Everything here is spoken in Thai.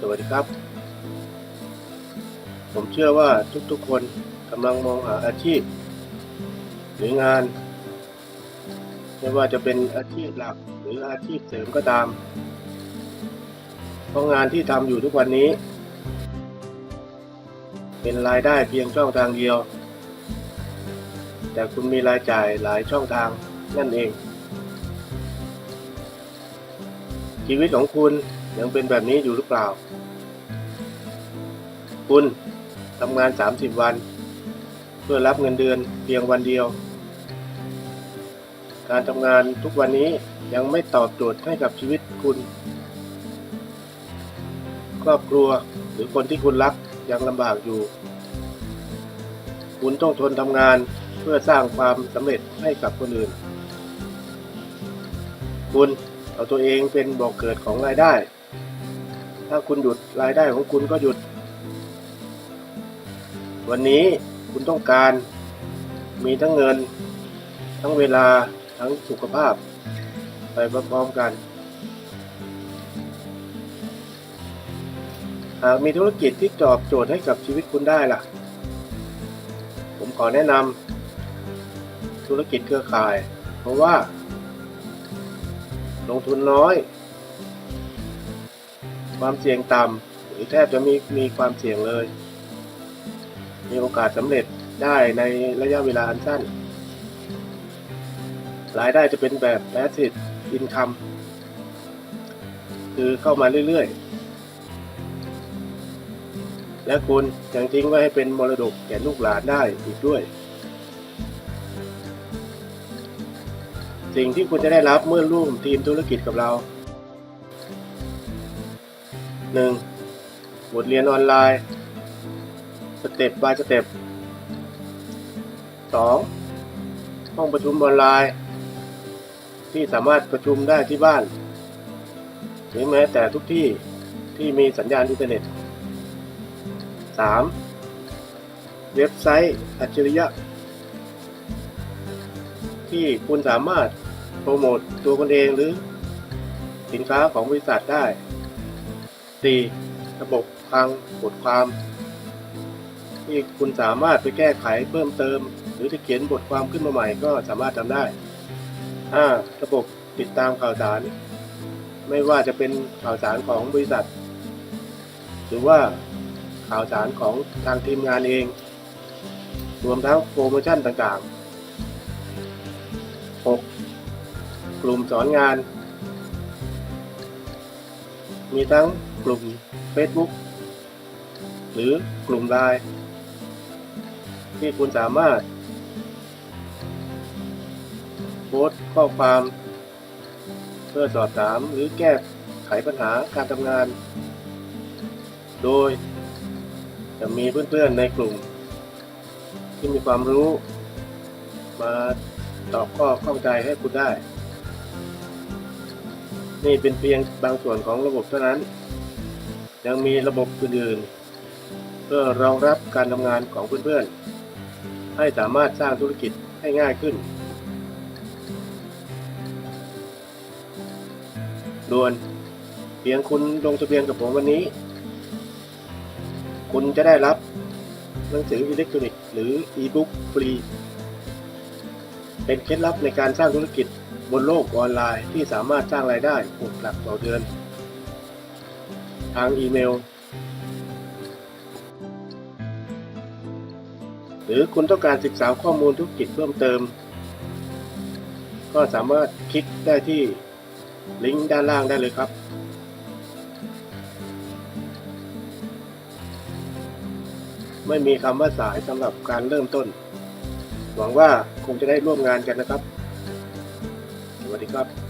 สวัสดีครับ ผมเชื่อว่าทุกๆคนกำลังมองหาอาชีพ หรืองาน ไม่ว่าจะเป็นอาชีพหลักหรืออาชีพเสริมก็ตาม เพราะงานที่ทำอยู่ทุกวันนี้ เป็นรายได้เพียงช่องทางเดียว แต่คุณมีรายจ่ายหลายช่องทางนั่นเอง ชีวิตของคุณ ยังเป็นแบบนี้อยู่หรือเปล่า คุณทำงาน 30 วัน เพื่อรับเงินเดือนเพียงวันเดียว การทำงานทุกวันนี้ยังไม่ตอบโจทย์ให้กับชีวิตคุณ ครอบครัวหรือคนที่คุณรักยังลำบากอยู่ คุณต้องทนทำงานเพื่อสร้างความสำเร็จให้กับคนอื่น คุณเอาตัวเองเป็นบอกเกิดของรายได้ ถ้าคุณหยุดรายได้ของคุณก็หยุด วันนี้คุณต้องการมีทั้งเงิน ทั้งเวลาทั้งสุขภาพ ไปพร้อมๆกัน หากมีธุรกิจที่ตอบโจทย์ให้กับชีวิตคุณได้ล่ะ ผมขอแนะนำธุรกิจเครือข่าย เพราะว่า ลงทุนน้อย ความเสี่ยงต่ำหรือแทบจะมีมีความเสี่ยงเลย มีโอกาสสำเร็จได้ในระยะเวลาอันสั้น รายได้จะเป็นแบบ passive income คือเข้ามาเรื่อยๆ และคุณยังทิ้งไว้ให้เป็นมรดกแก่ลูกหลานได้อีกด้วย สิ่งที่คุณจะได้รับเมื่อร่วมทีมธุรกิจกับเรา 1. บทเรียนออนไลน์สเต็ป by สเต็ป 2. ห้องประชุมออนไลน์ ที่สามารถประชุมได้ที่บ้าน หรือแม้แต่ทุกที่ที่มีสัญญาณอินเทอร์เน็ต 3. เว็บไซต์อัจฉริยะ ที่คุณสามารถโปรโมตตัวคุณเองหรือสินค้าของบริษัทได้ 4. ระบบคลังบทความ ที่คุณสามารถไปแก้ไขเพิ่มเติม หรือจะเขียนบทความขึ้นมาใหม่ก็สามารถทำได้ 5. ระบบติดตามข่าวสาร ไม่ว่าจะเป็นข่าวสารของบริษัท หรือว่าข่าวสารของทางทีมงานเอง รวมทั้งโปรโมชั่นต่างๆ 6. กลุ่มสอนงาน มีทั้ง กลุ่ม Facebook หรือกลุ่มไลน์ที่คุณสามารถ โพสต์ข้อความ เพื่อสอบถามหรือแก้ไขปัญหาการทำงาน โดย จะมีเพื่อนๆในกลุ่ม ที่มีความรู้ มาตอบข้อข้องใจให้คุณได้ นี่เป็นเพียงบางส่วนของระบบเท่านั้น ยังมีระบบอื่นๆ เพื่อรองรับการทำงานของเพื่อนๆ ให้สามารถสร้างธุรกิจให้ง่ายขึ้น ด่วนเพียงคุณลงทะเบียนกับผมวันนี้ คุณจะได้รับหนังสืออิเล็กทรอนิกส์หรืออีบุ๊กฟรี เป็นเคล็ดลับในการสร้างธุรกิจบนโลกออนไลน์ที่สามารถสร้างรายได้6หลักต่อเดือน ทางอีเมล หรือคุณต้องการศึกษาข้อมูลธุรกิจเพิ่มเติม ก็สามารถคลิกได้ที่ลิงก์ด้านล่างได้เลยครับ ไม่มีคำว่าสายสำหรับการเริ่มต้น หวังว่าคงจะได้ร่วมงานกันนะครับ สวัสดีครับ